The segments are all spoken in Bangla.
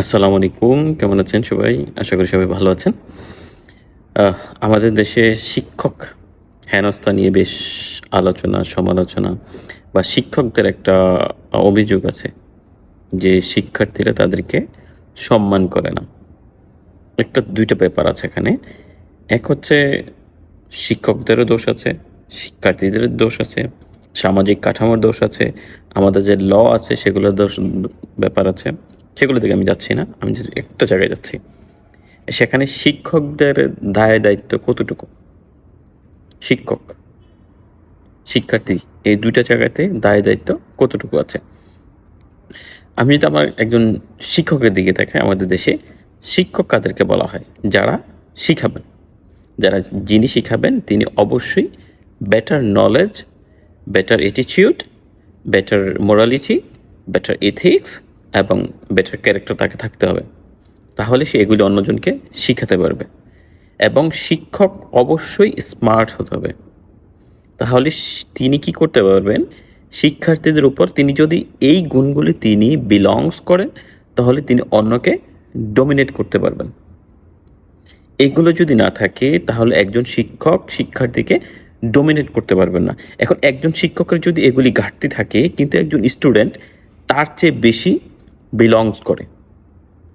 আসসালামু আলাইকুম। কেমন আছেন সবাই? আশা করি সবাই ভালো আছেন। আমাদের দেশে শিক্ষক হেনস্থা নিয়ে বেশ আলোচনা, সমালোচনা বা শিক্ষকদের একটা অভিযোগ আছে যে শিক্ষার্থীরা তাদেরকে সম্মান করে না। একটা, দুইটা ব্যাপার আছে এখানে। এক হচ্ছে শিক্ষকদেরও দোষ আছে, শিক্ষার্থীদের দোষ আছে, সামাজিক কাঠামোর দোষ আছে, আমাদের যে ল আছে সেগুলোর দোষ, ব্যাপার আছে। সেগুলো দিকে আমি যাচ্ছি না, আমি একটা জায়গায় যাচ্ছি। সেখানে শিক্ষকদের দায় দায়িত্ব কতটুকু? শিক্ষক, শিক্ষার্থী, এই দুইটা জায়গাতে দায় দায়িত্ব কতটুকু আছে? আমি যদি আমার একজন শিক্ষকের দিকে দেখাই আমাদের দেশে, শিক্ষক কাদেরকে বলা হয়? যারা শিখাবেন, যারা যিনি শিখাবেন তিনি অবশ্যই better knowledge better attitude better morality better ethics এবং বেটার ক্যারেক্টার তাকে থাকতে হবে। তাহলে সে এগুলি অন্যজনকে শিখাতে পারবে। এবং শিক্ষক অবশ্যই স্মার্ট হতে হবে। তাহলে তিনি কি করতে পারবেন? শিক্ষার্থীদের উপর তিনি যদি এই গুণগুলি তিনি বিলংস করেন, তাহলে তিনি অন্যকে ডমিনেট করতে পারবেন। এগুলো যদি না থাকে, তাহলে একজন শিক্ষক শিক্ষার্থীকে ডোমিনেট করতে পারবেন না। এখন একজন শিক্ষকের যদি এগুলি ঘাটতি থাকে, কিন্তু একজন স্টুডেন্ট তার চেয়ে বেশি বিলংস করে।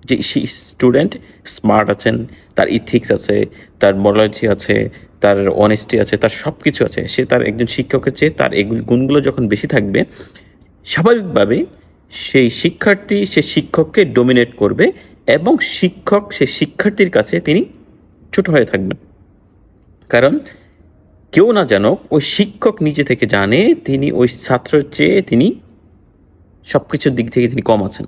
যে স্টুডেন্ট স্মার্ট আছেন, তার ইথিক্স আছে, তার মোরালিটি আছে, তার অনেস্টি আছে, তার সব কিছু আছে, সে তার একজন শিক্ষকের চেয়ে তার এগুলি গুণগুলো যখন বেশি থাকবে, স্বাভাবিকভাবে সেই শিক্ষার্থী, সে শিক্ষককে ডোমিনেট করবে এবং শিক্ষক, সে শিক্ষার্থীর কাছে তিনি ছোট হয়ে থাকবেন। কারণ কেউ না জানুক, ওই শিক্ষক নিজে থেকে জানে তিনি ওই ছাত্রের চেয়ে তিনি সব কিছুর দিক থেকে তিনি কম আছেন।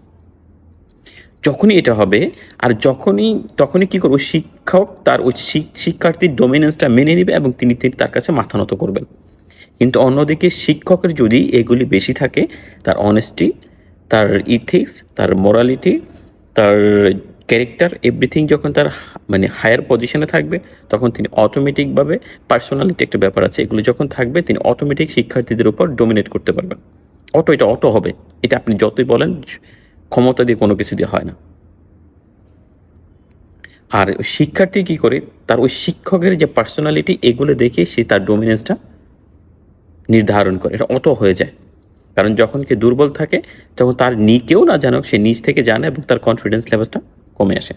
যখনই এটা হবে, আর যখনই, তখনই কি করব? শিক্ষক তার ওই শিক্ষার্থীর ডোমিনেন্সটা মেনে নেবে এবং তিনি তিনি তার কাছে মাথা নত করবেন। কিন্তু অন্যদিকে শিক্ষকের যদি এগুলি বেশি থাকে, তার অনেস্টি তার ইথিক্স তার মোরালিটি তার ক্যারেক্টার এভরিথিং যখন তার মানে হায়ার পজিশনে থাকবে, তখন তিনি অটোমেটিকভাবে পার্সোনালিটি একটা ব্যাপার আছে। এগুলো যখন থাকবে, তিনি অটোমেটিক শিক্ষার্থীদের উপর ডোমিনেট করতে পারবেন। অটো এটা, অটো হবে। এটা আপনি যতই বলেন ক্ষমতা দিয়ে কোনো কিছু দিয়ে হয় না। আর শিক্ষার্থী কি করে? তার ওই শিক্ষকের যে পার্সোনালিটি এগুলো দেখে সে তার ডোমিনেন্সটা নির্ধারণ করে। এটা অটো হয়ে যায়। কারণ যখন কে দুর্বল থাকে, তখন তার নি কেউ না জানুক, সে নিজ থেকে জানে এবং তার কনফিডেন্স লেভেলটা কমে আসে।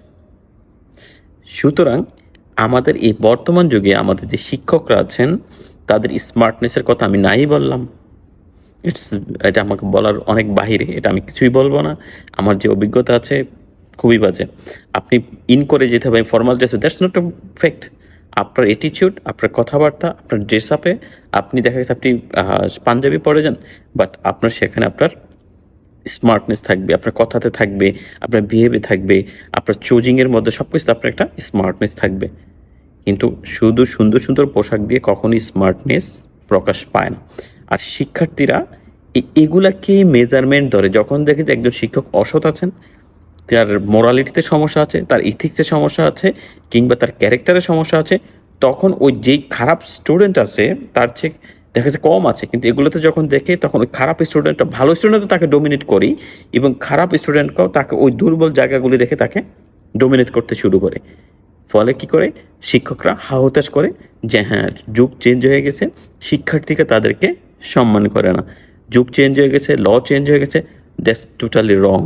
সুতরাং আমাদের এই বর্তমান যুগে আমাদের যে শিক্ষকরা আছেন, তাদের স্মার্টনেসের কথা আমি নাই বললাম। ইটস এটা আমাকে বলার অনেক বাহিরে, এটা আমি কিছুই বলব না। আমার যে অভিজ্ঞতা আছে, খুবই বাজে। আপনি ইন করে যেতে হবে formal dress that's not fact আপনার অ্যাটিটিউড আপনার কথাবার্তা, আপনার ড্রেস আপে আপনি দেখা গেছে আপনি পাঞ্জাবি পরে যান বাট আপনার সেখানে আপনার স্মার্টনেস থাকবে, আপনার কথাতে থাকবে, আপনার বিহেভে থাকবে, আপনার চোজিংয়ের মধ্যে সব কিছুতে আপনার একটা স্মার্টনেস থাকবে। কিন্তু শুধু সুন্দর সুন্দর পোশাক দিয়ে কখনোই স্মার্টনেস প্রকাশ পায় না। আর শিক্ষার্থীরা এগুলাকে মেজারমেন্ট ধরে। যখন দেখে যে একজন শিক্ষক অসৎ আছেন, তার মোরালিটিতে সমস্যা আছে, তার ইথিক্সে সমস্যা আছে, কিংবা তার ক্যারেক্টারের সমস্যা আছে, তখন ওই যেই খারাপ স্টুডেন্ট আছে, তার চেয়ে দেখা যাচ্ছে কম আছে। কিন্তু এগুলোতে যখন দেখে, তখন ওই খারাপ স্টুডেন্টটা ভালো স্টুডেন্টও তাকে ডোমিনেট করি, এবং খারাপ স্টুডেন্টকেও তাকে ওই দুর্বল জায়গাগুলি দেখে তাকে ডোমিনেট করতে শুরু করে। ফলে কি করে? শিক্ষকরা হাহতাশ করে যে হ্যাঁ যুগ চেঞ্জ হয়ে গেছে, শিক্ষার্থীকে তাদেরকে সম্মান করে না। যুগ চেঞ্জ হয়ে গেছে ল চেঞ্জ হয়ে গেছে দ্যাটস টোটালি রং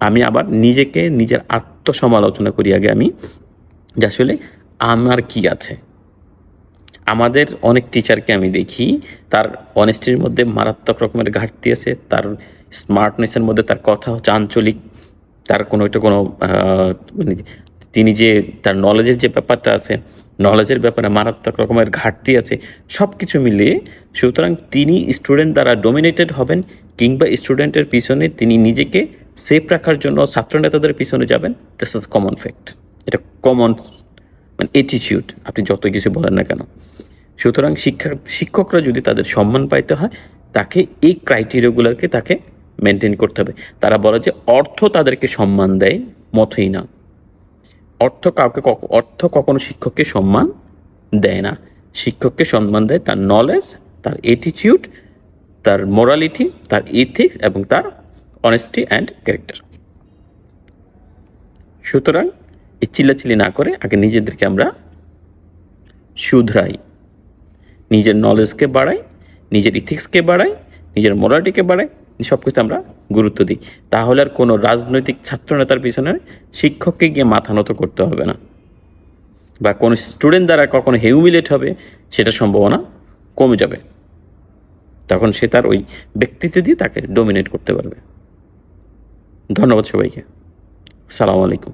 আমি আবার নিজেকে নিজের আত্মসমালোচনা করি আগে আমি, যে আসলে আমার কি আছে? আমাদের অনেক টিচারকে আমি দেখি, তার অনেস্টির মধ্যে মারাত্মক রকমের ঘাটতি আছে, তার স্মার্টনেসের মধ্যে তার কথা হচ্ছে আঞ্চলিক, তার কোনো একটা কোনো মানে তিনি যে তার নলেজের যে ব্যাপারটা আছে নলেজের ব্যাপারে মারাত্মক রকমের ঘাটতি আছে সব কিছু মিলিয়ে সুতরাং তিনি স্টুডেন্ট দ্বারা ডোমিনেটেড হবেন কিংবা স্টুডেন্টের পিছনে তিনি নিজেকে সেফ রাখার জন্য ছাত্র নেতাদের পিছনে যাবেন দিস ইজ কমন ফ্যাক্ট এটা কমন মানে অ্যাটিটিউড আপনি যত কিছু বলেন না কেন। সুতরাং শিক্ষা, শিক্ষকরা যদি তাদের সম্মান পাইতে হয়, তাকে এই ক্রাইটেরিয়াগুলোকে তাকে মেনটেন করতে হবে। তারা বলে যে অর্থ তাদেরকে সম্মান দেয়, মতই না। অর্থ কাউকে অর্থ কখনো শিক্ষককে সম্মান দেয় না। শিক্ষককে সম্মান দেয় তার নলেজ তার অ্যাটিটিউড তার মোরালিটি তার ইথিক্স এবং তার অনেস্টি অ্যান্ড ক্যারেক্টার সুতরাং এই চিল্লাচিল্লি না করে আগে নিজেদেরকে আমরা শুধরাই। নিজের নলেজকে বাড়াই, নিজের ইথিক্সকে বাড়াই, নিজের মোরালিটিকে বাড়াই সব কিছু আমরা গুরুত্ব দিই, তাহলে আর কোনো রাজনৈতিক ছাত্রনেতার পিছনে শিক্ষককে গিয়ে মাথা নত করতে হবে না। বা কোনো স্টুডেন্ট দ্বারা কখনো হিউমিলেট হবে, সেটা সম্ভাবনা কমে যাবে। তখন সে তার ওই ব্যক্তিত্ব দিয়ে তাকে ডোমিনেট করতে পারবে। ধন্যবাদ সবাইকে। সালাম আলাইকুম।